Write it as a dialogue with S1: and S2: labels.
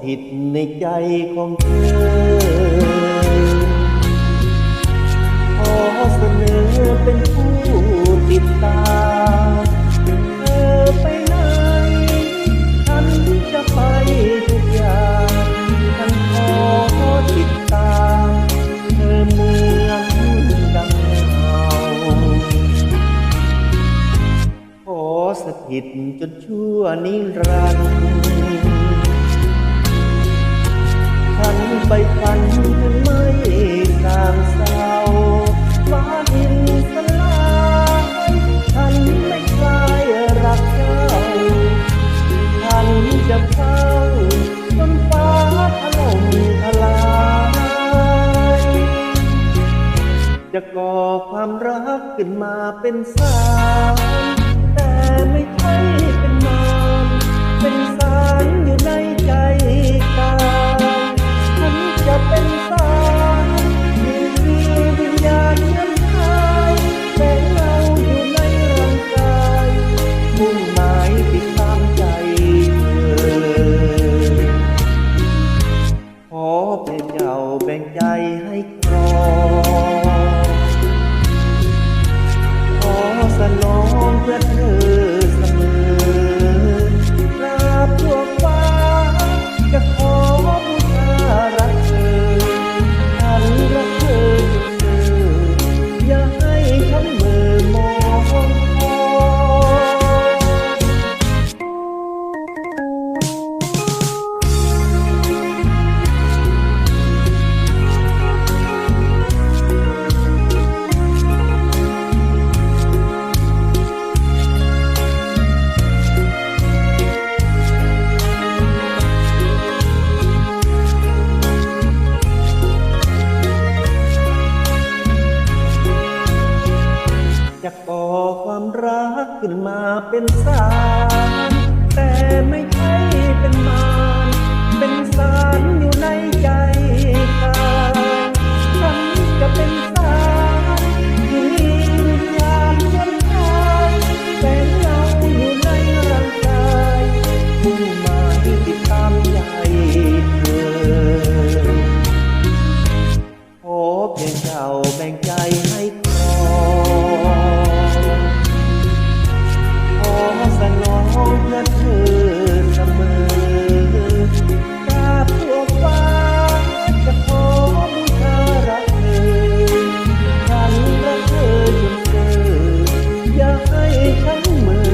S1: ผิดในใจของเธอ ขอเสนอเป็นผู้ติดตามเธอไปไหนฉันจะไปทุกอย่างฉันขอติดตามเธอเมือนดังเงาขอสถิตจนชั่วนิรันดร์ จะก่อความรักขึ้นมาเป็นสารแต่ไม่ใช่เป็นมารเป็นสารอยู่ในใจกายฉันจะเป็นสารมีวิญญาณเงินหายแต่เราอยู่ในร่างกายมุ่งหมายติดตามใจเธอขอเป็นเจ้าแบ่งใจให้ครอง ความรักขึ้นมาเป็นสารแต่ไม่ใช่เป็นมารเป็นสารอยู่ในใจกาฉันจะเป็นสารที่มีความยันทายแต่เราอยู่ในร่างกายผู้มาที่ตามใจเธอขอเพียงเจ้าแบ่งใจ ฉันเหมือน